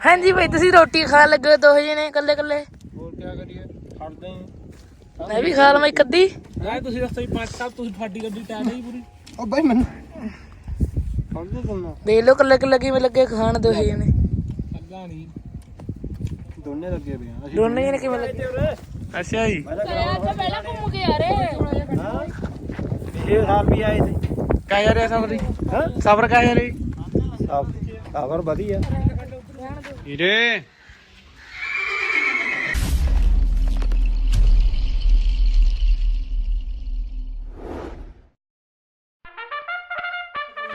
ਹਾਂਜੀ ਭਾਈ ਤੁਸੀਂ ਰੋਟੀ ਖਾਣ ਲੱਗੇ ਹੋ ਦੋ ਜਣੇ ਇਕੱਲੇ ਇਕੱਲੇ? ਹੋਰ ਕੀ ਕਰੀਏ? ਖੜਦੇ ਮੈਂ ਵੀ ਖਾ ਲਵਾਂ ਇੱਕ ਅੱਧੀ। ਆ ਤੁਸੀਂ ਰਸਤੇ ਵਿੱਚ ਪੰਜ ਸਾਹਿਬ ਤੁਸੀਂ ਫਾਡੀ ਗੱਡੀ ਟਾਇਰ ਨਹੀਂ ਪੂਰੀ। ਉਹ ਬਾਈ ਮੈਨੂੰ ਖੜਦੇ ਤੁਮਨਾ ਦੇਖ ਲਓ ਇਕੱਲੇ ਇਕੱਲੇ ਕਿਵੇਂ ਲੱਗੇ ਖਾਣ ਦੋ ਜਣੇ। ਅੱਗਾ ਨਹੀਂ ਦੋਨੇ ਲੱਗੇ ਪਏ ਆ। ਦੋਨੇ ਜਣੇ ਕਿਵੇਂ ਲੱਗੇ? ਅੱਛਾ ਜੀ। ਪਹਿਲਾਂ ਘੁੰਮ ਕੇ ਆ ਰਹੇ। 6 ਸਾਲ ਵੀ ਆਏ ਤੇ ਕਾ ਜਾ ਰਿਹਾ ਸਬਰ ਹਾਂ? ਸਬਰ ਕਾ ਜਾ। ਰਹੀ ਸਬਰ ਵਧੀਆ। ਹੀਰੇ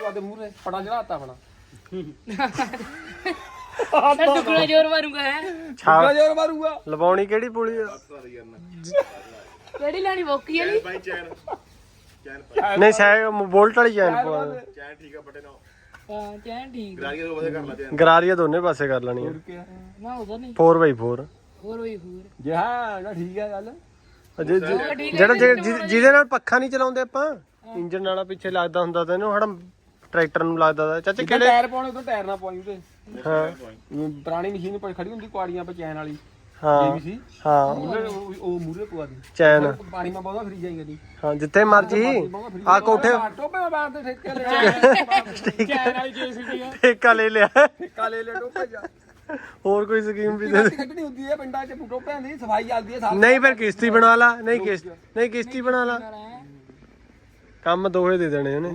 ਆਦੇ ਮੂਰੇ ਪੜਾ ਜਲਾਤਾ ਆਪਣਾ। ਸਰ ਦੁੱਗਣਾ ਜ਼ੋਰ ਮਾਰੂਗਾ ਹੈ? ਛਾਗਾ ਜੋਰ ਮਾਰੂਗਾ। ਲਵਾਉਣੀ ਕਿਹੜੀ ਪੁਲੀ ਆ? ਕਿਹੜੀ ਲੈਣੀ ਬੋਕੀ ਵਾਲੀ? ਨਹੀਂ ਸ਼ਾਇਦ ਬੋਲਟ ਵਾਲੀ ਚੈਨ ਪਵਾ ਦੇ। ਹਾਂ ਚੈਨ ਠੀਕ ਗਰਾਰੀਆਂ ਦੋਨੇ ਪਾਸੇ ਕਰ ਲੈਣੀ ਨਾ ਉਹਦਾ ਨਹੀਂ। 4x4 ਹੋਰ ਵੀ ਹੋਰ ਜੇ ਹਾਂ ਨਾ ਠੀਕ ਗੱਲ। ਜਿਹੜਾ ਜਿਹਦੇ ਨਾਲ ਪੱਖਾ ਨਹੀਂ ਚਲਾਉਂਦੇ ਆਪਾਂ ਇੰਜਨ ਨਾਲ ਪਿੱਛੇ ਲੱਗਦਾ ਹੁੰਦਾ ਤਾਂ ਇਹਨੂੰ ਹੜਾ ਟਰੈਕਟਰ ਨੂੰ ਲੱਗਦਾ ਤਾ। ਚਾਚਾ ਕਿਹੜੇ ਕਿਹੜੇ ਟਾਇਰ ਪਾਉਣੇ ਤੋਂ ਟਾਇਰ ਨਾ ਪਾਈ ਉਹਦੇ। ਹਾਂ। ਪੁਰਾਣੀ ਮਸ਼ੀਨ ਪਰ ਖੜੀ ਹੁੰਦੀ ਕੁਆੜੀਆਂ ਪਰ ਚੈਨ ਵਾਲੀ। ਹਾਂ ਸੀ? ਹਾਂ। ਮੂਰੇ ਉਹ ਉਹ ਮੂਰੇ ਪਵਾ ਦੀ ਚੈਨ। ਪਾਣੀ ਮਾ ਬਹੁਤਾ ਫਰੀ ਜਾਏਗਾ ਦੀ ਹਾਂ ਜਿੱਥੇ ਮਰਜ਼ੀ। ਆ ਕੋਠੇ ਟੋਪੇ ਬਾਹਰ ਤੇ ਠੇਕੇ ਲੈ ਚੈਨ ਵਾਲੀ ਜੀਸੀਬੀ ਆ। ਠੇਕਾ ਲੈ ਲਿਆ। ਠੇਕਾ ਲੈ ਲੈ ਟੋਪੇ ਜਾ। ਹੋਰ ਕੋਈ ਸਕੀਮ ਵੀ ਦੇ ਦੇ? ਕੱਢਣੀ ਹੁੰਦੀ ਹੈ ਪਿੰਡਾਂ 'ਚ ਟੋਪਿਆਂ ਦੀ ਸਫ਼ਾਈ ਚੱਲਦੀ ਹੈ ਸਾਲ ਨਹੀਂ ਫਿਰ ਕਿਸ਼ਤੀ ਬਣਾ ਲਾ। ਨਹੀਂ ਕਿਸ਼ਤੀ ਨਹੀਂ ਕਿਸ਼ਤੀ ਬਣਾ ਲਾ। ਕੰਮ ਦੋਹੇ ਦੇ ਦੇਣੇ ਉਹਨੇ।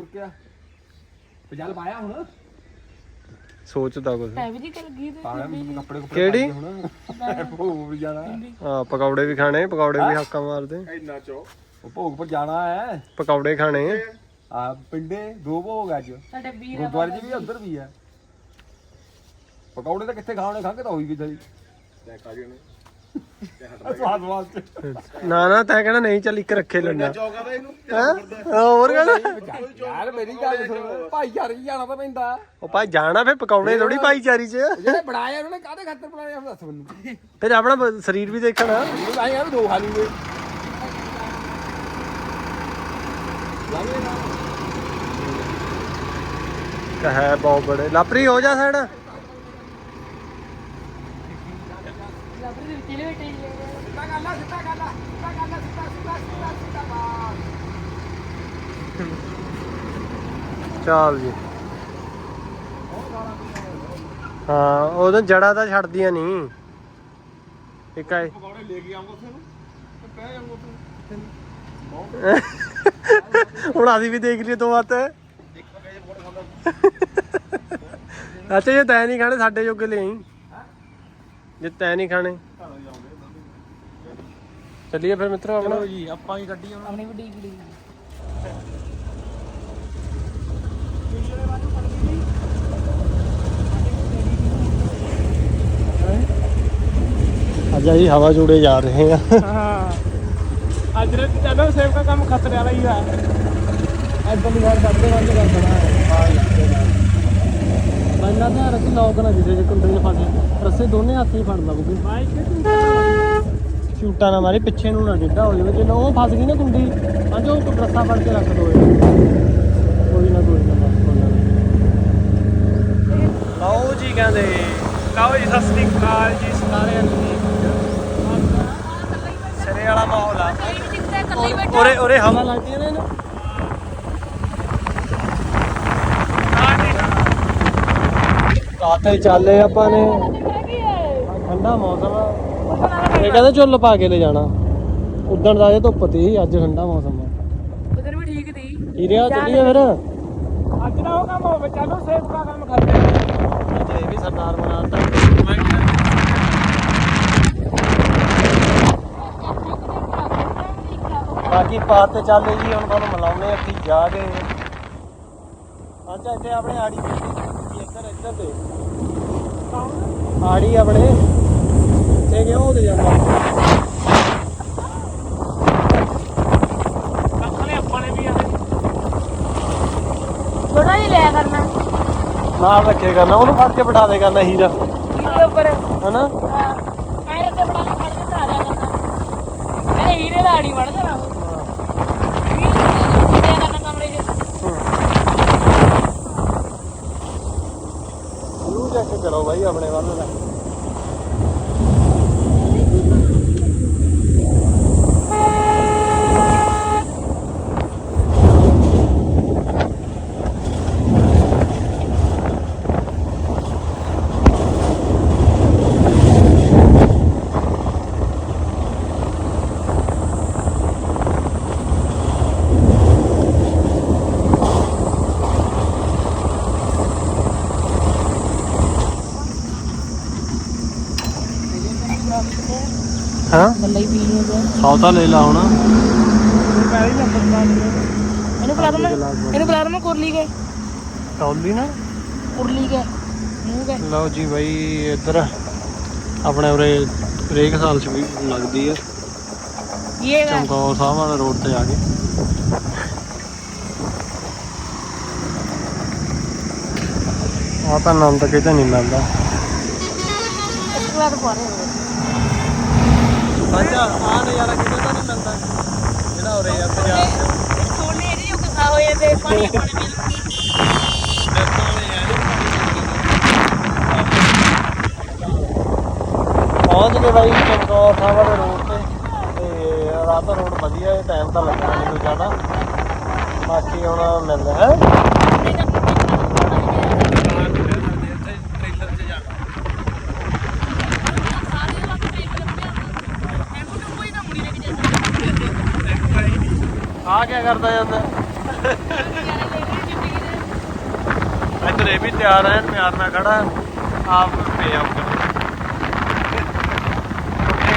ਪਜਾਲ ਪਾਇਆ ਹੁਣ। ਸੋਚਦਾ ਕੁਝ ਐ ਵੀ ਜੀ ਕਰ ਗਈ ਤੇ ਕੱਪੜੇ ਕੁਪੜੇ ਕਿਹੜੀ? ਹੁਣ। ਭੋਗ ਵੀ ਜਾਣਾ। ਹਾਂ ਪਕੌੜੇ ਵੀ ਖਾਣੇ ਪਕੌੜੇ ਵੀ ਹੱਕਾ ਮਾਰਦੇ। ਉਹ ਭੋਗ ਪਰ ਜਾਣਾ ਹੈ। ਪਕੌੜੇ ਖਾਣੇ। ਆ ਪਿੰਡੇ ਦੋ ਭੋਗ ਅੱਜ। ਸਾਡੇ ਵੀਰ ਗੁਰਦੁਆਰੇ 'ਚ ਵੀ ਉਧਰ ਵੀ ਹੈ। ਪਕੌੜੇ ਤਾਂ ਕਿੱਥੇ ਖਾਣੇ ਖੰਗ ਤਾਂ ਹੋਈ ਵੀ ਥਈ ਸਵਾਦ ਵਾਸਤੇ ਨਾ ਨਾ ਤੈਂ ਕਹਿਣਾ ਨਹੀਂ ਚੱਲ ਇੱਕ ਰੱਖੇ ਲੈਣਾ ਹਾਂ? ਹੋਰ ਕਹਿਣਾ? ਯਾਰ ਮੇਰੀ ਗੱਲ ਸੁਣ ਭਾਈਚਾਰੇ 'ਚ ਜਾਣਾ ਤਾਂ ਪੈਂਦਾ। ਉਹ ਭਾਈ ਜਾਣਾ ਫਿਰ ਪਕੌੜੇ ਥੋੜੀ ਭਾਈਚਾਰੀ ਚ। ਜਿਹੜੇ ਬਣਾਏ ਉਹਨਾਂ ਕਾਹਦੇ ਖਾਤਰ ਬਣਾਏ ਆ ਦੱਸ ਮੈਨੂੰ। ਫਿਰ ਆਪਣਾ ਬ- ਸਰੀਰ ਵੀ ਦੇਖਣਾ। ਇਹ ਆਏ ਯਾਰ ਦੋ ਖਾ ਲੂਗੇ। ਹੈ ਬਹੁਤ ਬੜੇ। ਲਾਪਰੀ ਹੋ ਜਾ ਸਾਈਡ ਲੱਭਰ ਦੇ ਵਿੱਚ ਲੈ ਬੈਠੇ ਸਿੱਧਾ ਕਰ ਲਾ ਸਿੱਧਾ ਕਰ ਲਾ ਸਿੱਧਾ ਕਰ ਲਾ ਸਿੱਧਾ ਸਿੱਧਾ ਚੱਲ ਜੀ। ਹਾਂ ਉਹਦੋਂ ਜੜਾ ਤਾਂ ਛੱਡਦੀਆਂ ਨਹੀਂ ਇੱਕ ਆਏ। ਪਕੌੜੇ ਲੈ ਕੇ ਆਉਂਗਾ ਉੱਥੇ ਨੂੰ ਤੇ ਪੈ ਜਾਊਗਾ ਉੱਥੇ ਹੁਣ ਅਸੀਂ ਵੀ ਦੇਖ ਲਈਏ ਦੋ ਹੱਥ। ਅੱਛਾ ਜੇ ਤੈਂ ਨਹੀਂ ਖਾਣੇ ਸਾਡੇ ਜੋਗੇ ਲੈ ਆਈ ਜੇ ਤੈਂ ਨਹੀਂ ਖਾਣੇ। ਚੱਲੀਏ ਫਿਰ ਮਿੱਤਰੋ ਆਪਣਾ। ਜੀ ਆਪਾਂ ਹੀ ਕੱਢੀ ਉਹਨਾਂ ਆਪਣੀ ਵੱਡੀ ਕੁੜੀ। ਅੱਜ ਅਸੀਂ ਹਵਾ ਜੋੜੇ ਜਾ ਰਹੇ ਹਾਂ। ਹਾਂ। ਅੱਜ ਰੇ ਚਲੋ ਸੇਵ ਦਾ ਕੰਮ ਖਤਰੇ ਵਾਲਾ ਹੀ ਆ। ਐਦਾਂ ਦੀ ਗੱਲ ਕਰਦੇ ਬੰਦ ਕਰ ਦੇਣਾ ਬੰਨਾ ਤਾਂ ਰੱਖੀ ਲੋਕ ਨਾ ਜਿਹਦੇ ਕੁੰਡੇ 'ਚ ਫਸ ਰੱਸੇ ਦੋਨੇ ਹੱਥ ਹੀ ਫੜ ਲਵੋਗੇ ਸ਼ੂਟਾਂ ਨਾ ਮਾਰੀ ਪਿੱਛੇ ਨੂੰ ਨਾ ਡਿੱਡਾ ਹੋ ਜਾਵੇ ਜੇ ਉਹ ਫਸ ਗਈ ਨਾ ਕੁੰਡੀ ਅੱਜ ਉਹ ਰੱਸਾ ਫੜ ਕੇ ਰੱਖ ਦੋ ਕੋਈ ਨਾ ਕੋਈ ਨਾ ਬਸ ਕੋਈ ਨਾ। ਲਓ ਜੀ ਕਹਿੰਦੇ ਲਓ ਜੀ ਸਤਿ ਸ੍ਰੀ ਅਕਾਲ ਜੀ ਸਾਰਿਆਂ ਨੂੰ। ਸਿਰੇ ਵਾਲਾ ਮਾਹੌਲ ਆ। ਉਰੇ ਉਰੇ ਹਵਾ ਲੱਗਦੀ ਹੈ ਨਾ ਇਹਨੂੰ ਰਾਤੇ ਚੱਲੇ ਆਪਾਂ ਨੇ। ਠੰਡਾ ਮੌਸਮ ਆ। ਇਹ ਕਹਿੰਦੇ ਝੁੱਲ ਪਾ ਕੇ ਲੈ ਜਾਣਾ। ਉਦਣ ਦਾ ਜੇ ਧੁੱਪ ਤੀ ਅੱਜ ਠੰਡਾ ਮੌਸਮ ਆ। ਉਧਰ ਵੀ ਠੀਕ ਦੀ ਹੀਰਿਆ ਚੱਲੀਏ ਫਿਰ। ਅੱਜ ਦਾ ਉਹ ਕੰਮ ਹੋਵੇ ਚਲੋ ਸੇਵ ਦਾ ਕੰਮ ਕਰਦੇ ਅੱਜ ਇਹ ਵੀ ਸਰਦਾਰ ਬਣਾਤਾ ਬਾਕੀ ਪਾਤ ਤੇ ਚੱਲੇ ਜੀ ਹੁਣ ਤੁਹਾਨੂੰ ਮਿਲਾਉਣੇ ਇੱਥੇ ਜਾ ਕੇ। ਅੱਜ ਇੱਥੇ ਆਪਣੇ ਆੜੀ ਬੈਠੀ ਇੱਧਰ ਇੱਧਰ ਤੇ। ਆੜੀ ਆਪਣੇ ਇੱਥੇ ਕਿਉਂ ਉਹਦੇ ਜਾਂਦਾ। ਥੋੜਾ ਜਿਹਾ ਲਿਆ ਕਰਨਾ ਨਾਲ ਰੱਖੇ ਕਰਨਾ ਉਹਨੂੰ ਫੜ ਕੇ ਬਿਠਾ ਦੇ ਕਰਨਾ ਹੀਰਾ। ਇਹਦੇ ਉੱਪਰ। ਹਨਾ? ਐਰੇ ਤੇ ਬੜਾ ਖੜ ਕੇ ਧਾਰਿਆ ਕਰਨਾ। ਮੈਂ ਹੀਰੇ ਦਾ ਆੜੀ ਵੜ ਚੈੱਕ ਚਲੋ ਬਾਈ ਆਪਣੇ ਵੱਲ ਦਾ ਹਾਂ? ਗੱਲਾਂ ਹੀ ਪੀ ਲਈਆਂ ਜਾ ਸੌ ਤਾਂ ਲੈ ਲਾ ਹੁਣ। ਇਹਨੂੰ ਬੁਲਾ ਦਵਾਂ ਇਹਨੂੰ ਬੁਲਾ ਦਵਾਂ ਕੁਰਲੀ ਕੇ। ਟੌਲੀ ਨਾ? ਕੁਰਲੀ ਕੇ ਮੂੰਹ ਕੇ। ਲਓ ਜੀ ਬਾਈ ਇੱਧਰ ਆਪਣੇ ਉਰੇ ਹਰੇਕ ਸਾਲ ਚ ਵੀ ਲੱਗਦੀ ਆ। ਇਹ ਵਾ ਚਮਕੌਰ ਸਾਹਿਬ ਵਾਲੇ ਰੋਡ ਤੇ ਆ ਕੇ। ਆ ਤਾਂ ਨਾਮ ਤਾਂ ਕਿਤੇ ਨਹੀਂ ਮਿਲਦਾ। ਇੱਕ ਵਾਰ ਪਾ ਰਹੇ ਅੱਛਾ ਆ ਨਜ਼ਾਰਾ ਕਿਤੇ ਤਾਂ ਨਹੀਂ ਮਿਲਦਾ। ਜਿਹੜਾ ਉਰੇ ਆ ਪੰਜਾਬ ਚ। ਸੋਨੇ ਇਹਦੇ ਜੋ ਕਸਾ ਹੋਏ ਤੇ ਪਾਣੀ ਪਾਣੀ। ਮਿਲ ਪਹੁੰਚ ਗਏ ਬਾਈ ਚਮਕੌਰ ਸਾਹਿਬ ਵਾਲੇ ਰੋਡ ਤੇ ਤੇ ਰਾਤ ਰੋਡ ਵਧੀਆ ਹੈ ਟਾਈਮ ਤਾਂ ਲੱਗਣਾ ਨਹੀਂ ਜ਼ਿਆਦਾ। ਬਾਕੀ ਹੁਣ ਮਿਲਦਾ ਹੈ। ਆ ਕਰਦਾ ਜਾਂਦਾ? ਇੱਧਰ ਇਹ ਵੀ ਤਿਆਰ ਹੈ ਪਿਆਰ ਨਾਲ ਖੜਾ, ਆਪ ਪੇ ਆਪ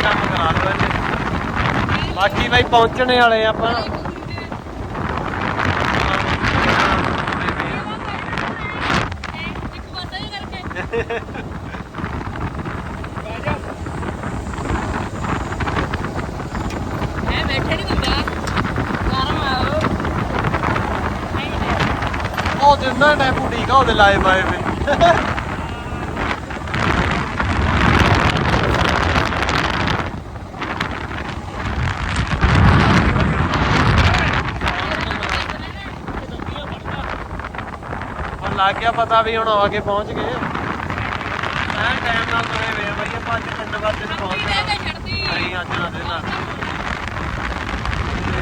ਕੰਮ ਕਰਾ ਲਓ ਬਾਕੀ ਬਾਈ ਪਹੁੰਚਣੇ ਵਾਲੇ ਆ ਆਪਾਂ ਮੈਂ ਬੈਠੇ ਨਹੀਂ ਹੁੰਦਾ ਗਰਮ ਆਓ ਠੀਕ ਆ ਉਹਦੇ ਲਾਏ ਬਾਏ ਵੇ। ਹੁਣ ਲੱਗ ਗਿਆ ਪਤਾ ਵੀ ਹੁਣ ਆ ਕੇ ਪਹੁੰਚ ਗਏ। ਐ ਟਾਈਮ ਨਾਲ ਤੁਰੇ ਵੇ ਬਈ ਇਹ ਪੰਜ ਮਿੰਟ ਬਾਅਦ ਤੇ ਪਹੁੰਚ ਛੱਡਦੀ ਨਹੀਂ ਅੱਜ ਨਾ ਦੇ ਨਾਲ।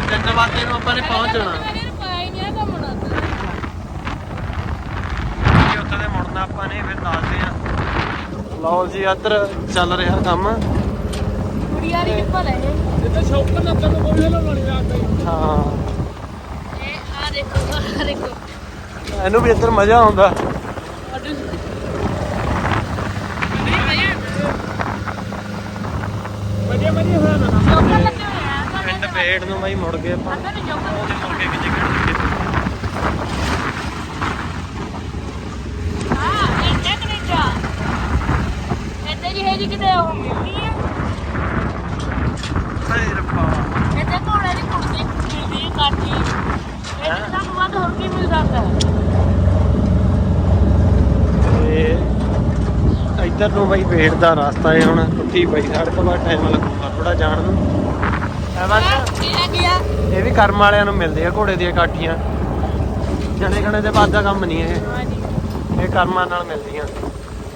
ਤਿੰਨ ਵਜੇ ਨੂੰ ਆਪਾਂ ਨੇ ਪਹੁੰਚ ਜਾਣਾ ਪਾਈ ਨਹੀਂ ਕੰਮ ਨਾ ਜੀ ਉੱਥੇ ਦੇ ਮੁੜਨਾ ਆਪਾਂ ਨੇ ਫਿਰ ਦੱਸਦੇ ਆ। ਲਓ ਜੀ ਇੱਧਰ ਚੱਲ ਰਿਹਾ ਕੰਮ। ਕੁੜੀਆਂ ਦੀ ਕਿੱਪਾ ਲੈ ਇਹ ਜਿੱਥੇ ਸ਼ੌਕਰ ਲੱਤਾਂ ਨੂੰ ਕੋਈ ਬਣੀ ਰਾਤ ਹਾਂ। ਆ ਦੇਖੋ ਆ ਦੇਖੋ। ਇਹਨੂੰ ਵੀ ਇੱਧਰ ਮਜ਼ਾ ਆਉਂਦਾ। ਵਧੀਆ ਵਧੀਆ। ਹੋਇਆ ਨਾ। ਪਿੰਡ ਪੇੜ ਨੂੰ ਬਾਈ ਮੁੜ ਗਏ ਆਪਾਂ ਉਹਦੇ ਮੁੜ ਕੇ ਕਿਤੇ ਕਿਹੜੀ ਹਾਂ ਇਹ ਕੈਨੇਡਾ ਇੱਥੇ ਜੀ ਹੈ ਜੀ ਕਿਤੇ ਉਹ ਮਿਲਦੀ ਹੈ ਸਹੀ ਰੱਬਾ। ਇੱਥੇ ਘੋੜੇ ਦੀ ਕੁਰਸੀ ਮਿਲਦੀ ਹੈ ਕਾਠੀ। ਇਹ ਤਾਂ ਵੱਧ ਹੋਰ ਕੀ ਮਿਲ ਸਕਦਾ? ਹੈ ਤੇ ਇੱਧਰ ਨੂੰ ਬਾਈ ਪੇੜ ਦਾ ਰਸਤਾ ਹੈ ਹੁਣ। ਟੁੱਟੀ ਪਈ ਸੜਕ ਬਾ ਟਾਈਮ ਲੱਗੂਗਾ ਥੋੜਾ ਜਾਣ ਨੂੰ। ਐਵੇਂ ਇਹ ਆ? ਗਿਆ ਇਹ ਵੀ ਕਰਮ ਵਾਲਿਆਂ ਨੂੰ ਮਿਲਦੇ ਆ ਘੋੜੇ ਦੀਆਂ ਕਾਠੀਆਂ। ਜਣੇ ਖਣੇ ਦੇ ਬਾਅਦ ਦਾ ਕੰਮ ਨਹੀਂ ਇਹ। ਇਹ ਕਰਮਾਂ ਨਾਲ ਮਿਲਦੀਆਂ।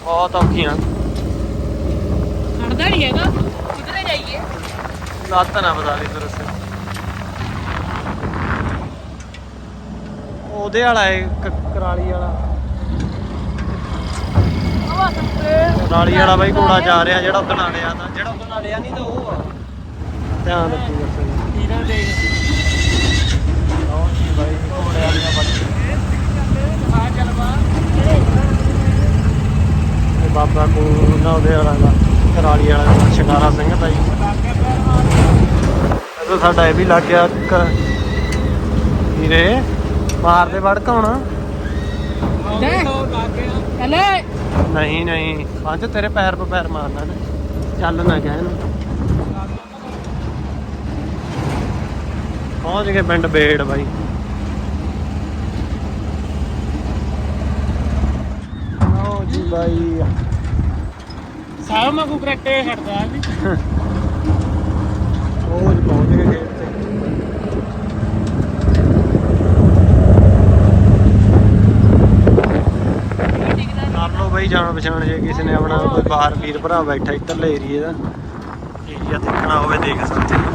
ਬਹੁਤ ਔਖੀਆਂ। ਖੜਦਾ ਨਹੀਂ ਹੈਗਾ। ਕਿਧਰੇ ਜਾਈਏ? ਲੱਤ ਨਾ ਬਤਾ ਲਈ ਫਿਰ ਉਸੇ ਉਹਦੇ ਵਾਲਾ ਹੈ ਕ- ਕਰਾਲੀ ਵਾਲਾ। ਕਰਾਲੀ ਵਾਲਾ ਬਾਈ ਘੋੜਾ ਜਾ ਰਿਹਾ ਜਿਹੜਾ ਉਦੋਂ ਆੜਿਆ ਤਾਂ। ਜਿਹੜਾ ਉਦੋਂ ਆੜਿਆ ਨਹੀਂ ਤਾਂ ਉਹ ਆ। ਧਿਆਨ ਰੱਖੀ ਦੱਸੋ ਇਹਨਾਂ ਦੇ। ਲਓ ਜੀ ਬਾਈ ਘੋੜੇ ਵਾਲੀਆਂ ਆ ਚੱਲਵਾ ਤੇ ਬਾਬਾ ਕੋਲ ਨਾ ਉਹਦੇ ਵਾਲਾ ਦਾ ਕਰਾਲੀ ਵਾਲਾ ਸ਼ਿਕਾਰਾ ਸਿੰਘ ਦਾ ਜੀ। ਇਹਦਾ ਸਾਡਾ ਇਹ ਵੀ ਲੱਗ ਗਿਆ ਵੀਰੇ ਮਾਰਦੇ ਵੜਕ ਹੁਣ। ਚੱਲੇ ਨਹੀਂ ਨਹੀਂ। ਪੰਜ ਤੇਰੇ ਪੈਰ 'ਤੇ ਪੈਰ ਮਾਰਨਾ ਨੇ ਚੱਲ ਨਾ ਕਹਿ ਇਹਨੂੰ। ਪਹੁੰਚ ਗਏ ਪਿੰਡ ਬੇੜ ਬਾਈ। ਆਓ ਜੀ ਬਾਈ। ਸਾਹ ਮਾ ਕੋ ਕਰੈਕਟਰ ਛੱਡਦਾ ਉਹ ਪਹੁੰਚ ਗਏ ਗੇਟ ਤੇ। ਕਰ ਲਓ ਬਾਈ ਜਾਣ ਪਛਾਣ ਜੇ ਕਿਸੇ ਨੇ ਆਪਣਾ ਕੋਈ ਬਾਹਰ ਵੀਰ ਭਰਾ ਬੈਠਾ ਇੱਧਰਲੇ ਏਰੀਏ ਦਾ। ਏਰੀਆ ਦੇਖਣਾ ਹੋਵੇ ਦੇਖ ਸਕਦੇ ਹੋ।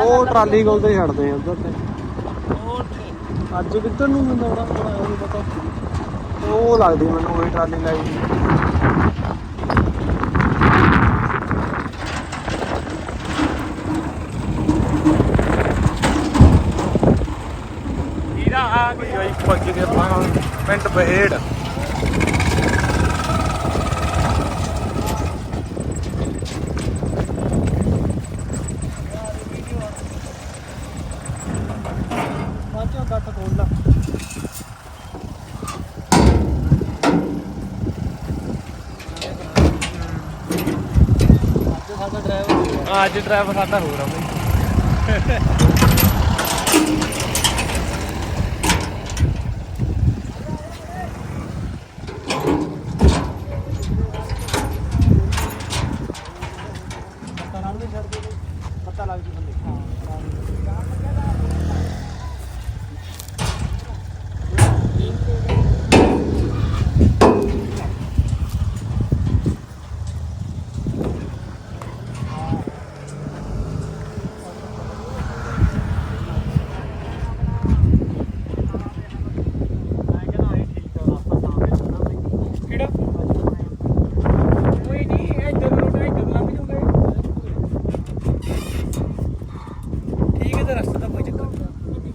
ਉਹ ਟਰਾਲੀ ਕੋਲ ਤੇ ਛੱਡਦੇ ਆ ਉਧਰ ਤੇ। ਅੱਜ ਕਿੱਧਰ ਨੂੰ ਮੈਨੂੰ ਉਹਦਾ ਥੋੜਾ ਨਹੀਂ ਪਤਾ। ਉਹ ਲੱਗਦੀ ਮੈਨੂੰ ਉਹ ਟਰਾਲੀ ਲਾਈ ਇਹਦਾ ਆ ਕੋਈ ਬਾਈ ਪਹੁੰਚ ਗਏ ਪਿੰਡ ਬਹੇੜ ਬਾਚਾ ਗੱਟ ਖੋਲ ਲਾ ਅੱਜ ਸਾਡਾ ਡਰਾਈਵਰ ਅੱਜ ਡਰਾਈਵਰ ਸਾਡਾ ਹੋਰ ਆ ਬਈ ਪਤਾ ਨਾਲ ਨਹੀਂ ਛੱਡਦੇ ਪਤਾ ਲੱਗ ਜੂ ਬੰਦੇ ਹਾਂ ਕਿਹੜਾ ਕੋਈ ਨਹੀਂ ਇੱਧਰ ਰੋਡ ਇੱਧਰ ਲੰਘ ਜੂਗੇ ਠੀਕ ਹੈ ਤੇ ਰਸਤਾ ਦਾ ਕੋਈ ਚੱਕਰ ਨਹੀਂ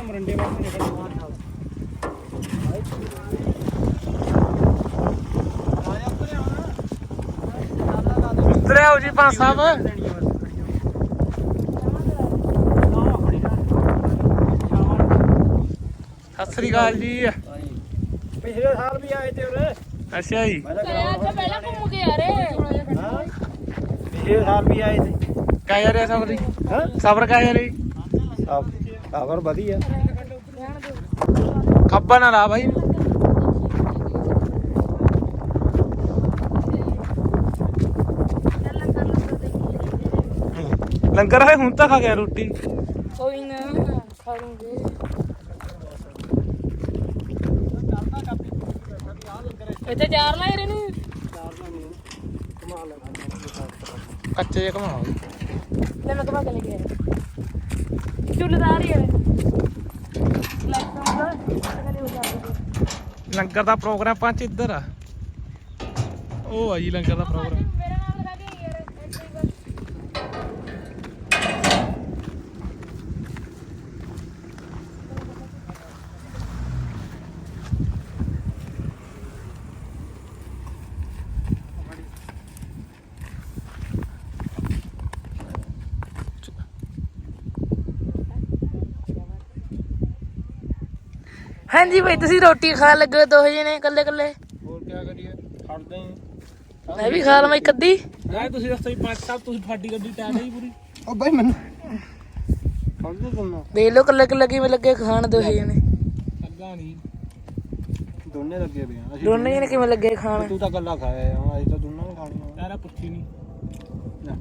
ਇੱਧਰ ਮਰੰਡੇ ਵਾਸਤੇ ਨਿਕਲਣਾ ਇੱਧਰ ਆਓ ਜੀ ਪੰਜ ਸਾਹਿਬ। ਸਤਿ ਸ੍ਰੀ ਅਕਾਲ ਜੀ। ਪਿਛਲੇ ਸਾਲ ਵੀ ਆਏ ਤੇ ਉਰੇ। ਅੱਛਾ ਜੀ। ਅੱਛਾ ਪਹਿਲਾਂ ਘੁੰਮ ਕੇ ਆ ਰੇ ਹਾਂ। ਪਿਛਲੇ ਸਾਲ ਵੀ ਆਏ ਤੇ। ਜਾ ਰਿਹਾ ਸਬਰ ਜੀ? ਹਾਂ? ਸਬਰ ਕਹਿ ਜਾ ਰਹੀ? ਸਭ ਖਬਰ ਵਧੀਆ। ਖੱਬਾ ਨਾ ਲਾ ਭਾਈ ਲੰਗਰ ਹੈ ਹੁਣ ਤਾਂ ਖਾ ਗਿਆ ਰੋਟੀ। ਕੋਈ ਨਾ ਖਾ ਲੂੰਗੇ। ਇੱਥੇ ਚਾਰ ਲਾਏ ਰੇ ਨੂੰ? ਕੱਚੇ ਜਿਹਾ ਘਮਾਓ ਲੈ ਮੈਂ ਕਮਾ ਕੇ ਲੈ ਕੇ ਆਇਆ ਹੀ ਹੈ ਲੰਗਰ ਦਾ ਪ੍ਰੋਗਰਾਮ ਪੰਜ ਇੱਧਰ ਆ। ਉਹ ਆ ਜੀ ਲੰਗਰ ਦਾ ਪ੍ਰੋਗਰਾਮ। ਹਾਂਜੀ ਭਾਈ ਤੁਸੀਂ ਰੋਟੀ ਖਾਣ ਲੱਗੇ ਹੋ ਦੋ ਜਣੇ ਇਕੱਲੇ ਇਕੱਲੇ। ਹੋਰ ਕੀ ਕਰੀਏ? ਖੜਦੇ ਆਂ। ਮੈਂ ਵੀ ਖਾ ਲਵਾਂ ਇੱਕ ਅੱਧੀ। ਲੈ ਤੁਸੀਂ ਦੱਸੋ ਜੀ ਪੰਜ ਸਾਹਿਬ ਤੁਸੀਂ ਤੁਹਾਡੀ ਗੱਡੀ ਟਾਇਰ ਹੈ ਜੀ ਪੂਰੀ। ਉਹ ਬਾਈ ਮੈਨੂੰ ਖੜਦੇ ਤੁਮ ਦੇਖ ਲਓ ਇਕੱਲੇ ਇਕੱਲੇ ਕਿਵੇਂ ਲੱਗੇ ਖਾਣ ਦੋ ਜਣੇ। ਲੱਗਾ ਨਹੀਂ ਦੋਨੇ ਲੱਗੇ ਪਏ ਆ ਅਸੀਂ ਦੋਨੇ ਜਣੇ ਕਿਵੇਂ ਲੱਗੇ ਖਾਣ? ਤੂੰ ਤਾਂ ਗੱਲਾਂ ਖਾਇਆ ਆ ਅਸੀਂ ਤਾਂ ਦੋਨਾਂ ਨੇ ਖਾਣੀਆਂ ਟਾਇਰ ਪੁੱਛੀ ਨਹੀਂ ਲੈ,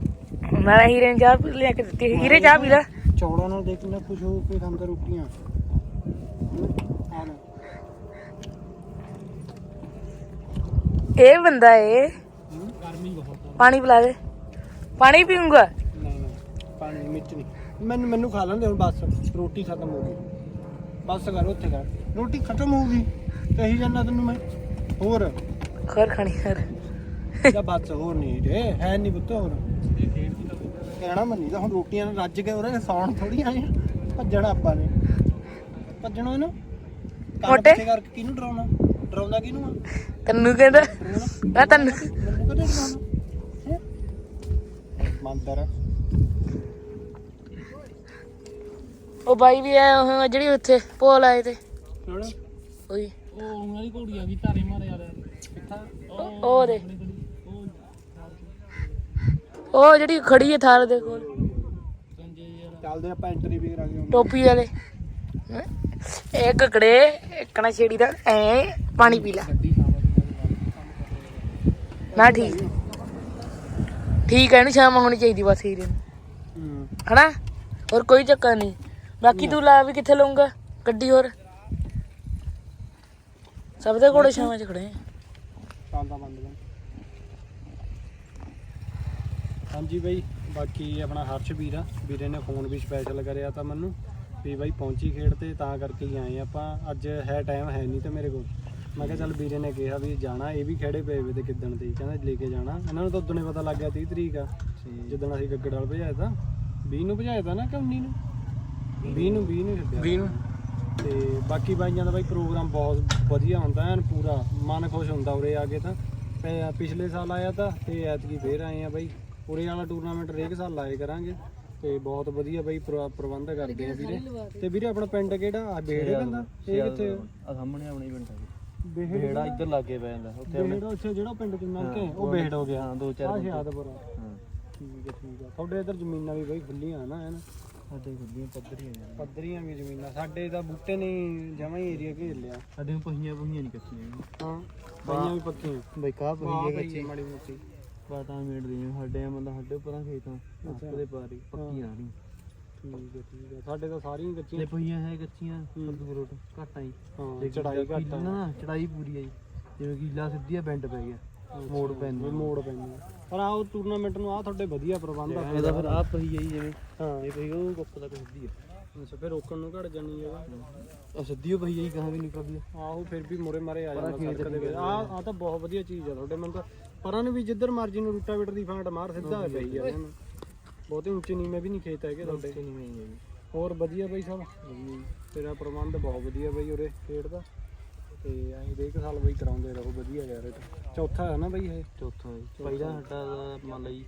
ਮੈਂ ਹੀਰੇ ਨੂੰ ਚਾਹ ਪੀ ਲਿਆ ਕੇ ਦਿੱਤੀ ਹੀਰੇ ਚਾਹ ਪੀ ਲੈ। ਚੌਲਾਂ ਨਾਲ ਦੇਖ ਕਿੰਨਾ ਖੁਸ਼ ਹੋ ਕੇ ਖਾਂਦਾ ਰੋਟੀਆਂ। ਆ ਲੈ ਇਹ ਬੰਦਾ ਏ। ਗਰਮੀ ਬਹੁਤ ਆ। ਪਾਣੀ ਪਿਲਾ ਦੇ। ਪਾਣੀ ਪੀਊਂਗਾ। ਨਾ ਨਾ ਪਾਣੀ ਮਿਰਚ ਨਹੀਂ। ਮੈਨੂੰ ਮੈਨੂੰ ਖਾ ਲੈਂਦੇ ਹੁਣ ਬਸ। ਰੋਟੀ ਖਤਮ ਹੋ ਗਈ। ਬਸ ਕਰ ਉੱਥੇ ਕਰ। ਰੋਟੀ ਖਤਮ ਹੋ ਗਈ। ਕਹੀ ਜਾਂਦਾ ਤੈਨੂੰ ਮੈਂ। ਹੋਰ? ਖਰ ਖਾਣੀ ਖਰ। ਜਾਂ ਬਸ ਹੋਰ ਨਹੀਂ ਰੇ ਹੈ ਨਹੀਂ ਪੁੱਤ ਹੋਰ। ਕਹਿਣਾ ਮੰਨੀ ਤਾਂ ਹੁਣ ਰੋਟੀਆਂ ਨਾਲ ਰੱਜ ਕੇ ਉਹਨੇ ਸੌਣ ਥੋੜੀ ਆਏ। ਭੱਜਣਾ ਆਪਾਂ ਨੇ। ਭੱਜਣਾ ਇਹਨੂੰ। ਮੋਟੇ? ਕਰਕੇ ਕਿਹਨੂੰ ਡਰਾਉਣਾ? ਡਰਾਉਂਦਾ ਕਿਹਨੂੰ ਆ? ਤੈਨੂੰ ਕਹਿੰਦਾ ਮੈਂ ਤੈਨੂੰ ਮੈਨੂੰ ਕਦੇ ਡਰਾਉਣਾ? ਹੈ? ਮੰਦਰ ਉਹ ਬਾਈ ਵੀ ਆਇਆ ਹੋਇਆ ਜਿਹੜੀ ਉੱਥੇ ਪੋਲ ਆਏ ਤੇ। ਕਿਹੜਾ? ਉਹੀ। ਉਹ ਉਹਨਾਂ ਦੀ ਘੋੜੀ ਆ ਗਈ ਧਾਰੇ ਮਾਰੇ ਯਾਰ। ਕਿੱਥਾ? ਉਹ- ਉਹ ਦੇ ਉਹ ਜਿਹੜੀ ਖੜੀ ਹੈ ਥਾਰ ਦੇ ਕੋਲ। ਚੱਲਦੇ ਆਪਾਂ ਐਂਟਰੀ ਵੀ ਕਰਾ ਕੇ ਆਉਂਦੇ ਟੋਪੀ ਵਾਲੇ। ਹੈਂ? ਇਹ ਕਕੜੇ ਇੱਕ ਛੇੜੀ ਦਾ, ਐ ਪਾਣੀ ਪੀ ਲੈ। ਨਾ ਠੀਕ ਠੀਕ ਹੈ ਇਹਨੂੰ ਸ਼ਾਮ ਹੋਣੀ ਚਾਹੀਦੀ ਬਸ ਹੀਰੇ ਨੂੰ। ਹਨਾ? ਹੋਰ ਕੋਈ ਚੱਕਰ ਨਹੀਂ। ਬਾਕੀ ਤੂੰ ਲਾ ਵੀ ਕਿੱਥੇ ਲਊਂਗਾ? ਗੱਡੀ ਹੋਰ? ਸਭ ਦੇ ਘੋੜੇ ਛਾਵਾਂ 'ਚ ਖੜੇ ਆ। ਬੰਦ ਹਾਂਜੀ ਬਈ, ਬਾਕੀ ਆਪਣਾ ਹਰਸ਼ ਵੀਰ ਆ। ਵੀਰੇ ਨੇ ਫੋਨ ਵੀ ਸਪੈਸ਼ਲ ਕਰਿਆ ਤਾਂ ਮੈਨੂੰ। ਵੀ ਬਾਈ ਪਹੁੰਚੀ ਖੇਡ ਤੇ ਤਾਂ ਕਰਕੇ ਹੀ ਆਏ ਆਪਾਂ। ਅੱਜ ਹੈ ਟਾਈਮ ਹੈ ਨਹੀਂ ਤੇ ਮੇਰੇ ਕੋਲ। ਮੈਂ ਕਿਹਾ ਚੱਲ ਵੀਰੇ ਨੇ ਕਿਹਾ ਵੀ ਜਾਣਾ ਇਹ ਵੀ ਖੇੜੇ ਪਏ ਵੇ ਤੇ ਕਿੱਦਣ ਦੇ ਕਹਿੰਦਾ ਲੈ ਕੇ ਜਾਣਾ। ਇਹਨਾਂ ਨੂੰ ਤਾਂ ਉਦੋਂ ਹੀ ਪਤਾ ਲੱਗ ਗਿਆ 30 ਤਰੀਕ ਆ। ਜਿੱਦਣ ਅਸੀਂ ਗੱਗੜ ਵਾਲ ਭਜਾਇਆ ਤਾਂ 20 ਨੂੰ ਭਜਾਇਆ ਤਾਂ ਨਾ ਕਿ 19 ਨੂੰ? 20 ਨੂੰ 20 ਨੂੰ ਛੱਡਿਆ। 20 ਨੂੰ। ਤੇ ਬਾਕੀ ਬਾਈਆਂ ਦਾ ਬਾਈ ਪ੍ਰੋਗਰਾਮ ਬਹੁਤ ਵਧੀਆ ਹੁੰਦਾ ਐਨ ਪੂਰਾ ਮਨ ਖੁਸ਼ ਹੁੰਦਾ ਉਰੇ ਆ ਕੇ ਤਾਂ। ਤੇ ਪਿਛਲੇ ਸਾਲ ਆਇਆ ਤਾਂ ਤੇ ਐਤਕੀ ਫੇਰ ਆਏ ਆ ਬਾਈ। ਉਰੇ ਵਾਲਾ ਟੂਰਨਾਮੈਂਟ ਰੇਕ ਸਾਲ ਲਾਏ ਕਰਾਂਗੇ। ਤੇ ਬਹੁਤ ਵਧੀਆ ਬਾਈ ਪ੍ਰ- ਪ੍ਰਬੰਧ ਕਰਦੇ ਆ ਵੀਰੇ। ਤੇ ਵੀਰੇ ਆਪਣਾ ਪਿੰਡ ਕਿਹੜਾ? ਆ ਬੇੜੇ ਕਹਿੰਦਾ ਇਹ ਕਿੱਥੇ ਆ? ਸਾਹਮਣੇ ਆਪਣੀ ਪਿੰਡ ਹੈ ਬੇਹੜ ਜਿਹੜਾ ਇੱਧਰ ਲੱਗੇ ਪੈ ਜਾਂਦਾ ਉੱਥੇ ਬੇਹੜ ਉੱਥੇ ਜਿਹੜਾ ਪਿੰਡ ਕਿੰਨਾ ਕਿ ਉਹ ਬੇਹੜ ਹੋ ਗਿਆ। ਹਾਂ ਦੋ ਚਾਰ ਆ। ਸ਼ਿਆਦਪੁਰ ਹਾਂ। ਠੀਕ ਹੈ ਠੀਕ ਹੈ ਤੁਹਾਡੇ ਇੱਧਰ ਜ਼ਮੀਨਾਂ ਵੀ ਬਾਈ ਖੁੱਲੀਆਂ ਨਾ ਐਨ ਸਾਡੇ ਖੁੱਲੀਆਂ ਪੱਧਰੀਆਂ ਨੇ। ਪੱਧਰੀਆਂ ਵੀ ਜ਼ਮੀਨਾਂ। ਸਾਡੇ ਤਾਂ ਬੂਟੇ ਨੇ ਜਮਾਂ ਹੀ ਏਰੀਆ ਘੇਰ ਲਿਆ। ਸਾਡੇ ਨੂੰ ਪਹੀਆਂ ਪਹੀਆਂ ਨਹੀਂ ਕੱਚੀਆਂ। ਹਾਂ ਬਾਈਆਂ ਵੀ ਪੱਕੀਆਂ। ਬਈ ਕਾ ਕੱਚੀ ਹੈ ਮਾੜੀ ਮੋਟੀ। ਬਾਤਾਂ ਮੇੜ ਦੀਆਂ ਸਾਡੇ ਮਤਲਬ ਸਾਡੇ ਉੱਪਰਾਂ ਖੇਤਾਂ ਉਹਦੇ ਪਾਰੀ ਪੱਕੀਆਂ ਆ ਰਹੀਆਂ ਠੀਕ ਹੈ ਠੀਕ ਹੈ। ਸਾਡੇ ਤਾਂ ਸਾਰੀਆਂ ਤੇ ਕੱਚੀਆਂ ਪਹੀਆਂ ਹੈ। ਕੱਚੀਆਂ ਦੂਰ ਰੋਟ ਘੱਟ ਆਈ ਹਾਂ ਚੜਾਈ ਘੱਟ ਆ। ਨਾ ਚੜਾਈ ਪੂਰੀ ਆਈ ਜਿਵੇਂ ਕੀਲਾ ਸਿੱਧੀ ਆ ਬੈਂਡ ਪੈ ਗਿਆ। ਮੋੜ ਪੈਂਦਾ ਵੀ ਮੋੜ ਪੈਂਦੀ ਪਰ ਆਹ ਟੂਰਨਾਮੈਂਟ ਨੂੰ ਆ ਤੁਹਾਡੇ ਵਧੀਆ ਪ੍ਰਬੰਧ ਆ ਇਹਦਾ ਫਿਰ ਆ ਪਹੀ ਆਈ ਜਿਵੇਂ ਹਾਂ। ਇਹ ਪਹੀ ਉਹ ਕੁੱਪ ਤੱਕ ਸਿੱਧੀ ਆ। ਅੱਛਾ ਫਿਰ ਰੋਕਣ ਨੂੰ ਘੜ ਜਾਣੀ ਹੈਗਾ ਆ ਸਿੱਧੀ ਉਹ ਪਹੀ ਆਈ ਕਹਾਂ ਵੀ ਨਿਕਲਦੀ ਆ। ਆਹੋ ਫਿਰ ਵੀ ਮੋਰੇ ਮਾਰੇ ਆ ਜਾਂਦਾ ਸੜਕ ਦੇ ਵਿੱਚ। ਆ। ਆ ਤਾਂ ਬਹੁਤ ਵਧੀਆ ਚੀਜ਼ ਆ ਤੁਹਾਡੇ ਮੈਨੂੰ ਤਾਂ ਪਰਾਂ ਨੂੰ ਵੀ ਜਿੱਧਰ ਮਰਜ਼ੀ ਨੂੰ ਰੂਟਾਵੇਟਰ ਦੀ ਫਾਂਟ ਮਾਰ ਸਿੱਧਾ ਪਈ ਆ। ਇਹਨਾਂ ਬਹੁਤੇ ਉੱਚੇ ਨੀਵੇਂ ਵੀ ਨਹੀਂ ਖੇਤ ਹੈਗੇ ਤੁਹਾਡੇ। ਨਹੀਂ ਮੈਂ ਹੀ ਹੋਰ ਵਧੀਆ ਬਈ ਸਭ? ਤੇਰਾ ਪ੍ਰਬੰਧ ਬਹੁਤ ਵਧੀਆ ਬਈ ਉਰੇ ਖੇਡ ਦਾ। ਤੇ ਐਂ ਹਰੇਕ ਸਾਲ ਬਈ ਕਰਾਉਂਦੇ ਰਹੋ ਵਧੀਆ ਯਾਰ ਇਹ ਤਾਂ। ਚੌਥਾ ਹੈ ਨਾ ਬਈ ਇਹ? ਚੌਥਾ ਜੀ। ਪਹਿਲਾ ਸਾਡਾ ਮੰਨ ਲਈ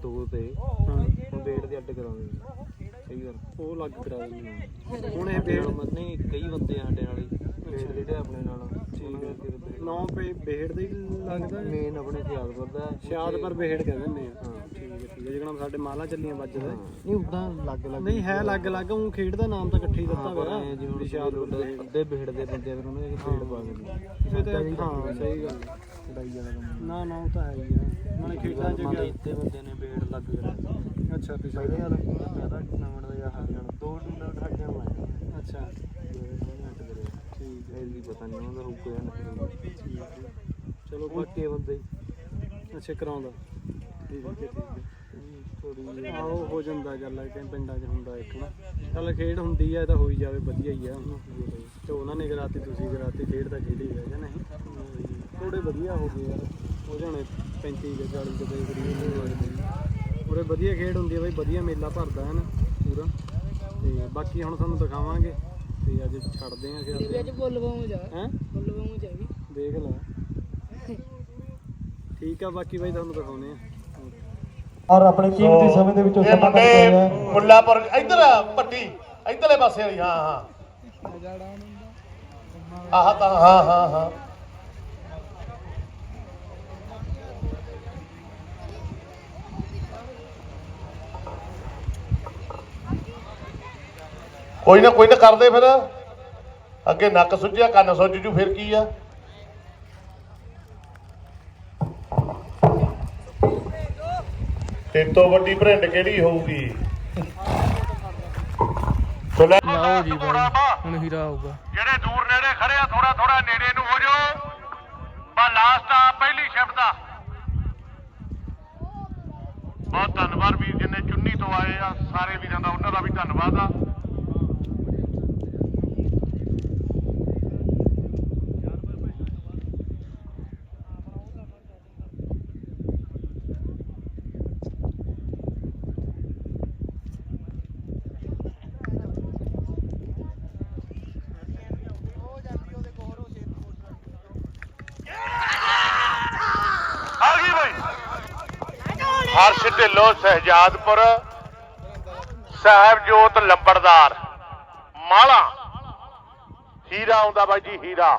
ਦੋ ਤੇ। ਹਾਂ। ਹੁਣ ਵੇਟ ਦੇ ਅੱਡ ਕਰਾਉਂਦੇ। ਸਹੀ ਗੱਲ। ਉਹ ਲੱਗ ਕਰਾ ਦਿੰਦੇ ਹੁਣ ਇਹ ਨਾਲ ਨਹੀਂ ਕਈ ਬੰਦੇ ਆ ਸਾਡੇ ਨਾਲ ਹੀ ਵੇਟ ਜਿਹੜੇ ਆਪਣੇ ਨਾਲ। ਠੀਕ ਹੈ। ਨੌ ਪੇ ਬੇੜ ਦੇ ਹੀ। ਲੱਗਦਾ ਮੇਨ ਆਪਣੇ ਸਿਆਦਪੁਰ ਦਾ ਹੈ। ਸ਼ਾਦ ਪਰ ਬੇੜ ਕਹਿੰਦੇ ਨੇ ਹਾਂ ਠੀਕ ਹੈ ਠੀਕ ਹੈ। ਜਿਹੜਾ ਸਾਡੇ ਮਾਲਾ ਚੱਲੀਆਂ ਵੱਜਦਾ ਨਹੀਂ ਉਦਾਂ ਲੱਗ ਲੱਗ ਨਹੀਂ ਹੈ ਅਲੱਗ ਅਲੱਗ ਉਹ ਖੇਡ ਦਾ ਨਾਮ ਤਾਂ ਇਕੱਠੇ ਹੀ ਦਿੱਤਾ ਹੋਇਆ ਜਿਵੇਂ ਵੀ ਸ਼ਾਦ ਪਰ ਬੇੜ। ਅੱਧੇ ਬੇੜ ਦੇ ਬੰਦੇ ਆ, ਫਿਰ ਉਹਨੇ ਬੇੜ ਪਾ ਦਿੱਤੀ ਇਹ ਤਾਂ ਹਾਂ ਸਹੀ ਗੱਲ। ਹੈ। ਲੜਾਈ ਵਾਲਾ ਕੰਮ ਨਾ ਨਾ ਉਹ ਤਾਂ ਹੈ ਹੀ ਆ। ਨਾਲੇ ਖੇਡਾਂ ਚ ਮੰਨ ਗਿਆ ਲਈ ਇੱਥੇ ਬੰਦੇ ਨੇ ਬੇੜ ਲੱਗ ਕਰਿਆ ਅੱਛਾ ਪਿਛਲੇ ਪਹਿਲੇ ਵਾਲਾ ਪਹਿਲਾ ਟੂਰਨਾਮੈਂਟ ਦਾ ਟੂਰਨਾਮੈਂਟ ਹੱਡਿਆਂ ਲਾਏ ਅੱਛਾ। ਇਹ ਵੀ ਪਤਾ ਨਹੀਂ ਉਹਦਾ ਹੁਕਮ ਜਾਂ ਨਹੀਂ ਚਲੋ ਬਾਕੀ ਬੰਦੇ ਅੱਛਾ, ਕਰਾਉਂਦਾ। ਠੀਕ ਹੈ ਠੀਕ ਹੈ। ਥੋੜੀ ਆਹੋ ਹੋ ਜਾਂਦਾ ਗੱਲ ਕਿ ਪਿੰਡਾਂ 'ਚ ਹੁੰਦਾ ਇੱਕ ਨਾ। ਚੱਲ ਖੇਡ ਹੁੰਦੀ ਆ, ਇਹ ਤਾਂ ਹੋਈ ਜਾਵੇ, ਵਧੀਆ ਹੀ ਆ। ਤੇ ਉਹਨਾਂ ਨੇ ਕਰਾਤੀ, ਤੁਸੀਂ ਕਰਾਤੀ, ਖੇਡ ਤਾਂ ਖੇਡੀ ਹੈ ਜਾਂ ਨਹੀਂ? ਥੋੜੇ ਵਧੀਆ ਹੋ ਗਏ ਯਾਰ। ਹੋ ਜਾਣੇ 35 ਜਾਂ 40 ਦੇ ਕਈ ਕਰੀਬ ਉਰੇ ਵਧੀਆ ਖੇਡ ਹੁੰਦੀ ਆ ਬਈ, ਵਧੀਆ ਮੇਲਾ ਭਰਦਾ ਹੈ ਨਾ, ਪੂਰਾ। ਤੇ ਬਾਕੀ ਹੁਣ ਤੁਹਾਨੂੰ ਦਿਖਾਵਾਂਗੇ। ਤੇ ਅੱਜ ਛੱਡਦੇ ਆਂ ਖੇਡ ਵਿੱਚ ਬੁੱਲ ਬਾਉਂ ਜਾ। ਹੈ? ਬੁੱਲ ਬਾਉਂ ਜਾ ਵੀ। ਦੇਖ ਲੈ। ਠੀਕ ਆ ਬਾਕੀ ਬਾਈ ਤੁਹਾਨੂੰ ਦਿਖਾਉਨੇ ਆ। ਔਰ ਆਪਣੇ ਕੀਮਤੀ ਸਮੇਂ ਦੇ ਵਿੱਚੋਂ ਇਹ ਮੁੰਡੇ ਮੁੱਲਾਪੁਰ ਇੱਧਰ ਆ, ਪੱਟੀ ਇੱਧਰਲੇ ਪਾਸੇ ਵਾਲੀ ਹਾਂ ਹਾਂ। ਆਹ ਤਾਂ ਹਾਂ ਹਾਂ ਹਾਂ। ਕੋਈ ਨਾ ਕੋਈ ਨਾ ਕਰਦੇ ਫਿਰ। ਅੱਗੇ ਨੱਕ ਸੁੱਜਿਆ ਕੰਨ ਸੁੱਜ ਜੂ ਫਿਰ ਕੀ ਆ? ਤੇ ਤੋਂ ਵੱਡੀ ਬ੍ਰਾਂਡ ਕਿਹੜੀ ਹੋਊਗੀ? ਲਓ ਜੀ ਬਾਈ ਹੁਣ ਹੀਰਾ ਆਊਗਾ। ਜਿਹੜੇ ਦੂਰ ਨੇੜੇ ਖੜੇ ਆ ਥੋੜਾ ਥੋੜਾ ਨੇੜੇ ਨੂੰ ਹੋ ਜਾਓ। ਬਾ ਲਾਸਟ ਆ ਪਹਿਲੀ ਸ਼ਿਫਟ ਦਾ ਬਹੁਤ ਧੰਨਵਾਦ ਵੀਰ ਜਿੰਨੇ ਚੁੰਨੀ ਤੋਂ ਆਏ ਆ ਸਾਰੇ ਵੀਰਾਂ ਦਾ ਉਹਨਾਂ ਦਾ ਵੀ ਧੰਨਵਾਦ ਆ ਗਈ ਬਈ ਹਰਸ਼ ਢਿੱਲੋਂ ਸਹਿਜਾਦਪੁਰ ਸਾਹਿਬਜੋਤ ਲੰਬੜਦਾਰ। ਮਾਲਾ। ਹੀਰਾ ਆਉਂਦਾ ਬਾਈ ਜੀ, Heera.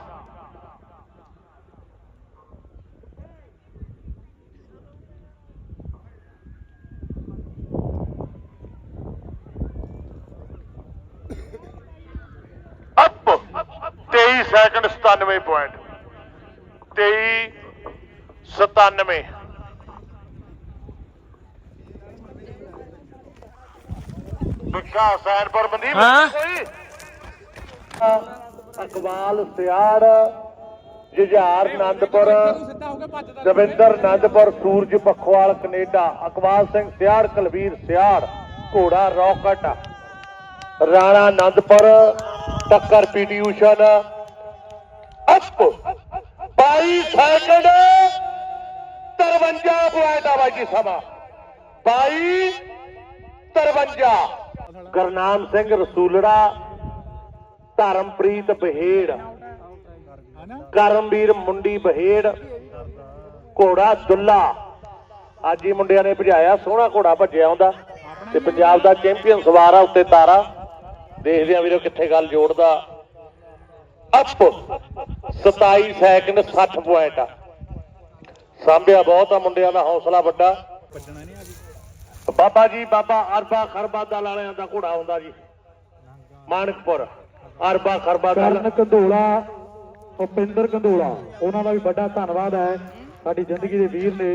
Up. 23 second 97 point 23 97 Bigga Sainpur Mandeep ਹਾਂ? ਕੋਈ? ਅਕਬਾਲ ਸਿਆੜ ਜੁਝਾਰ ਆਨੰਦਪੁਰ ਦਵਿੰਦਰ ਆਨੰਦਪੁਰ ਸੂਰਜ ਪਖਵਾਲ ਕੈਨੇਡਾ ਅਕਬਾਲ ਸਿੰਘ ਸਿਆੜ ਕੁਲਵੀਰ ਸਿਆੜ ਘੋੜਾ ਰੌਕਟ ਰਾਣਾ ਆਨੰਦਪੁਰ ਟੱਕਰ ਪੀਟੀ ਊਸ਼ਨ ਅਪ 22 ਸੈਕਿੰਡ 53 ਪੁਆਇੰਟ ਆ ਬਾਈ ਜੀ ਸਮਾਂ। 22 53 ਗਰਨਾਮ ਸਿੰਘ ਰਸੂਲੜਾ ਧਰਮਪ੍ਰੀਤ ਬਹੇੜ ਕਰਮਵੀਰ ਮੁੰਡੀ ਬਹੇੜ ਘੋੜਾ ਦੁੱਲਾ। ਅੱਜ ਹੀ ਮੁੰਡਿਆਂ ਨੇ ਭਜਾਇਆ ਸੋਹਣਾ ਘੋੜਾ ਭੱਜਿਆ ਹੁੰਦਾ ਤੇ ਪੰਜਾਬ ਦਾ ਚੈਂਪੀਅਨ ਸਵਾਰ ਆ ਉੱਤੇ ਤਾਰਾ। ਦੇਖਦੇ ਆ ਵੀਰੋ ਕਿੱਥੇ ਗੱਲ ਜੋੜਦਾ। ਅਪ! 27 ਸੈਕਿੰਡ 60 ਪੁਆਇੰਟ ਆ। ਸਾਂਭਿਆ ਬਹੁਤ ਆ ਮੁੰਡਿਆਂ ਦਾ ਹੌਸਲਾ ਵੱਡਾ। ਬਾਬਾ ਜੀ ਬਾਬਾ ਅਰਬਾ ਖਰਬਾ ਦਲ ਵਾਲਿਆਂ ਦਾ ਘੋੜਾ ਹੁੰਦਾ ਜੀ। ਮਾਨਕਪੁਰ ਅਰਬਾ ਖਰਬਾ ਦਲ ਕਰਨ ਕੰਧੋਲਾ ਭੁਪਿੰਦਰ ਕੰਧੋਲਾ ਉਹਨਾਂ ਦਾ ਵੀ ਵੱਡਾ ਧੰਨਵਾਦ ਹੈ। ਸਾਡੀ ਜ਼ਿੰਦਗੀ ਦੇ ਵੀਰ ਨੇ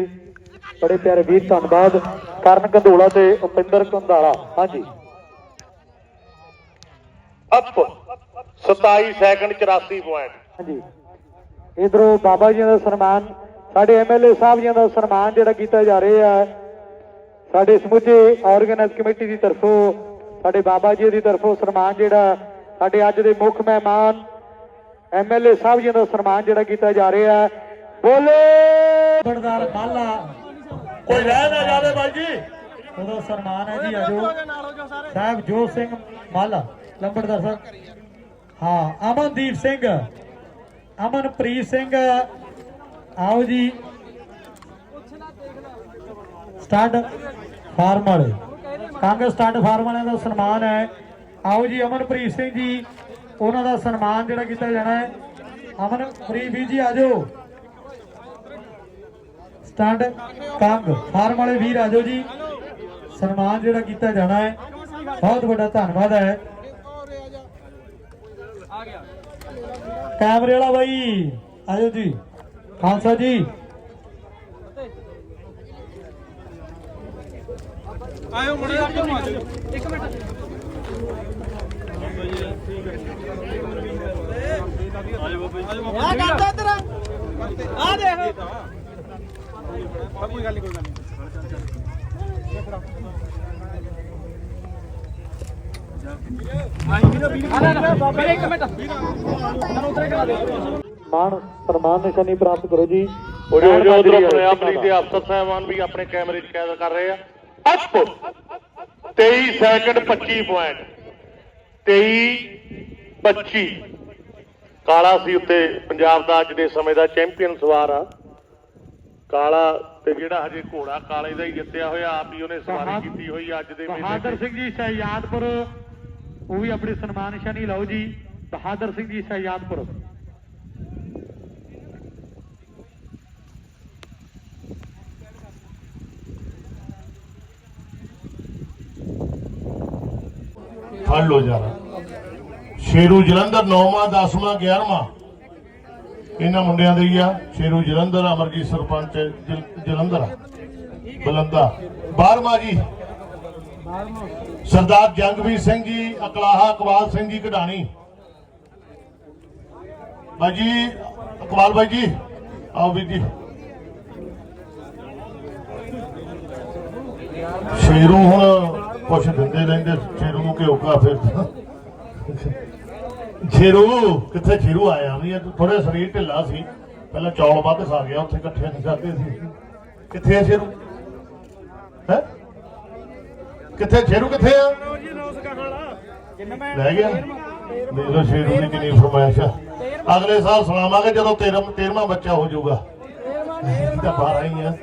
ਬੜੇ ਪਿਆਰੇ ਵੀਰ ਧੰਨਵਾਦ। ਕਰਨ ਕੰਧੋਲਾ ਤੇ ਭੁਪਿੰਦਰ ਕੰਧਾਲਾ ਹਾਂਜੀ। ਅਪ 27 ਸੈਕਿੰਡ 84 ਪੁਆਇੰਟ ਹਾਂਜੀ। ਇਧਰੋਂ ਬਾਬਾ ਜੀ ਦਾ ਸਨਮਾਨ ਸਾਡੇ ਐਮਐਲਏ ਸਾਹਿਬ ਜੀ ਦਾ ਸਨਮਾਨ ਜਿਹੜਾ ਕੀਤਾ ਜਾ ਰਿਹਾ ਹੈ ਸਾਡੇ ਸਮੁੱਚੇ ਆਰਗੇਨਾਈਜ਼ ਕਮੇਟੀ ਦੀ ਤਰਫੋਂ ਸਾਡੇ ਬਾਬਾ ਜੀ ਦੀ ਤਰਫੋਂ ਸਨਮਾਨ ਜਿਹੜਾ ਸਾਡੇ ਅੱਜ ਦੇ ਮੁੱਖ ਮਹਿਮਾਨ ਐਮਐਲਏ ਸਾਹਿਬ ਜੀ ਦਾ ਸਨਮਾਨ ਜਿਹੜਾ ਕੀਤਾ ਜਾ ਰਿਹਾ ਹੈ। ਬੋਲੇ! ਬੜਦਾਰ ਮਾਲਾ ਕੋਈ ਰਹਿ ਨਾ ਜਾਵੇ ਬਾਈ ਜੀ। ਉਹਦਾ ਸਨਮਾਨ ਹੈ ਜੀ ਆਜੋ ਸਾਹਿਬ ਜੋਤ ਸਿੰਘ ਮਾਲਾ ਲੰਬੜਦਾਰ ਸਾਹਿਬ। ਹਾਂ ਅਮਨਦੀਪ ਸਿੰਘ ਅਮਨਪ੍ਰੀਤ ਸਿੰਘ। ਆਓ ਜੀ। ਸਟੱਡ ਫਾਰਮ ਵਾਲੇ। ਕਾਂਗਰਸ ਸਟੱਡ ਫਾਰਮ ਵਾਲਿਆਂ ਦਾ ਸਨਮਾਨ ਹੈ। ਆਓ ਜੀ, ਅਮਨਪ੍ਰੀਤ ਸਿੰਘ ਜੀ, ਉਹਨਾਂ ਦਾ ਸਨਮਾਨ ਜਿਹੜਾ ਕੀਤਾ ਜਾਣਾ ਹੈ। ਅਮਨਪ੍ਰੀਤ ਵੀ ਜੀ ਆਜੋ ਸਟੱਡ ਕੰਗ ਫਾਰਮ ਵਾਲੇ ਵੀਰ ਆਜੋ ਜੀ। ਸਨਮਾਨ ਜਿਹੜਾ ਕੀਤਾ ਜਾਣਾ ਹੈ। ਬਹੁਤ ਵੱਡਾ ਧੰਨਵਾਦ ਹੈ। ਕੈਮਰੇ ਵਾਲਾ ਬਾਈ ਆਜੋ ਜੀ। ਖਾਲਸਾ ਜੀ। ਆਇਓ ਮੁੰਡੇ ਆ ਜਾਓ ਇੱਕ ਮਿੰਟ। ਆ ਕਰਦਾ ਤੇਰਾ ਆ ਦੇਖ। ਕੋਈ ਗੱਲ ਨਹੀਂ ਕੋਈ ਗੱਲ ਨਹੀਂ ਵੀਰੇ ਇੱਕ ਮਿੰਟ। ਮੈਨੂੰ ਸਨਮਾਨ ਨਿਸ਼ਾਨੀ ਪ੍ਰਾਪਤ ਕਰੋ ਜੀ। ਉਹ ਜੋ ਜੋ। ਉਧਰੋਂ ਆਪਣੇ ਅਮਲੀ ਦੇ ਅਫਸਰ ਸਾਹਿਬਾਨ ਵੀ ਆਪਣੇ ਕੈਮਰੇ 'ਚ ਕੈਦ ਕਰ ਰਹੇ ਆ। ਅਪ 23 ਸੈਕਿੰਡ 25 ਪੁਆਇੰਟ 23 25 ਕਾਲਾ ਸੀ ਉੱਤੇ ਪੰਜਾਬ ਦਾ ਅੱਜ ਦੇ ਸਮੇਂ ਦਾ ਚੈਂਪੀਅਨ ਸਵਾਰ ਆ। ਕਾਲਾ ਤੇ ਜਿਹੜਾ ਹਜੇ ਘੋੜਾ ਕਾਲੇ ਦਾ ਹੀ ਜਿੱਤਿਆ ਹੋਇਆ ਆਪ ਹੀ ਉਹਨੇ ਸਵਾਰੀ ਕੀਤੀ ਹੋਈ ਅੱਜ ਦੇ ਮੇਲੇ ਬਹਾਦਰ ਸਿੰਘ ਜੀ ਸ਼ਹਿਜਾਦਪੁਰ। ਉਹ ਵੀ ਆਪਣੀ ਸਨਮਾਨ ਨਿਸ਼ਾਨੀ ਲਾਓ ਜੀ। ਬਹਾਦਰ ਸਿੰਘ ਜੀ ਸ਼ਹਿਜਾਦਪੁਰ। ਫੜ ਲੋ ਜਰਾ ਸ਼ੇਰੂ ਜਲੰਧਰ 9ਵਾਂ 10ਵਾਂ 11ਵਾਂ ਇਹਨਾਂ ਮੁੰਡਿਆਂ ਦੇ ਹੀ ਆ। ਸ਼ੇਰੂ ਜਲੰਧਰ, ਅਮਰਜੀਤ ਸਰਪੰਚ ਜਲੰਧਰ। ਬਲੰਦਾ 12ਵਾਂ ਜੀ। ਸਰਦਾਰ ਜੰਗਵੀਰ ਸਿੰਘ ਜੀ, ਅਕਲਾਹਾ ਇਕਬਾਲ ਸਿੰਘ ਜੀ ਕਢਾਣੀ। ਬਾਈ ਜੀ ਇਕਬਾਲ ਬਾਈ ਜੀ, ਆਓ ਵੀ ਜੀ। ਸ਼ੇਰੂ ਹੁਣ ਕੁਛ ਦਿੰਦੇ ਰਹਿੰਦੇ ਸ਼ੇਰੂ ਨੂੰ ਘਿਓ ਕਾ ਫਿਰ। ਸ਼ੇਰੂ ਕਿੱਥੇ ਸ਼ੇਰੂ ਆਇਆ ਵੀ ਥੋੜੇ ਸਰੀਰ ਢਿੱਲਾ ਸੀ। ਪਹਿਲਾਂ ਚੌਲ ਵੱਧ ਖਾ ਗਿਆ ਉੱਥੇ ਇਕੱਠੇ ਨਹੀਂ ਖਾਦੇ ਸੀ। ਕਿੱਥੇ ਸ਼ੇਰੂ ਹੈ? ਕਿੱਥੇ ਸ਼ੇਰੂ ਕਿੱਥੇ ਆ? ਲੈ ਗਿਆ। ਦੇਖ ਲਓ ਸ਼ੇਰੂ ਦੀ ਕਿੰਨੀ ਫਰਮਾਇਸ਼ ਆ। ਅਗਲੇ ਸਾਲ ਸੁਣਾਵਾਂਗੇ ਜਦੋਂ 13 13ਵਾਂ ਬੱਚਾ ਹੋ ਜਾਊਗਾ। ਇਹ ਤਾਂ 12 ਹੀ ਆ।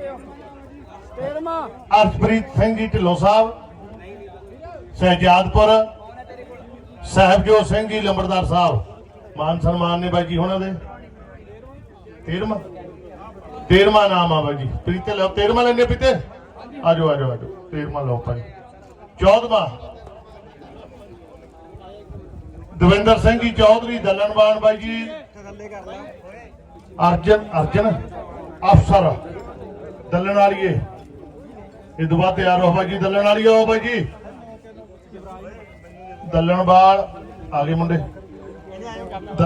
ਅਰਸ਼ਪ੍ਰੀਤ ਸਿੰਘ ਜੀ ਢਿੱਲੋਂ ਸਾਹਿਬ। ਸਹਿਜਾਦਪੁਰ ਸਾਹਿਬਜੋਤ ਸਿੰਘ ਜੀ, ਲੰਬੜਦਾਰ ਸਾਹਿਬ। ਮਾਨ ਸਨਮਾਨ ਨੇ ਬਾਈ ਜੀ ਉਹਨਾਂ ਦੇ। 13ਵਾਂ 13ਵਾਂ ਨਾਮ ਆ ਬਾਈ ਜੀ। ਪ੍ਰੀਤੇ ਲਓ 13ਵਾਂ ਲੈਣੇ ਪੀਤੇ ਆਜੋ ਆਜੋ ਆਜੋ। 13ਵਾਂ ਲਓ ਭਾਈ। 14ਵਾਂ ਦਵਿੰਦਰ ਸਿੰਘ ਜੀ ਚੌਧਰੀ, ਦਲਨਵਾਨ ਬਾਈ ਜੀ। ਅਰਜਨ ਅਰਜਨ, ਅਫਸਰ। ਦੱਲਣ ਵਾਲੀਏ। ਇਹ ਦੁਬਾਰਾ ਤਿਆਰ ਹੋ ਬਾਈ ਜੀ ਦੱਲਣ ਵਾਲੀ ਆਓ ਬਾਈ ਜੀ। ਦੱਲਣਵਾਲ ਆ ਗਏ ਮੁੰਡੇ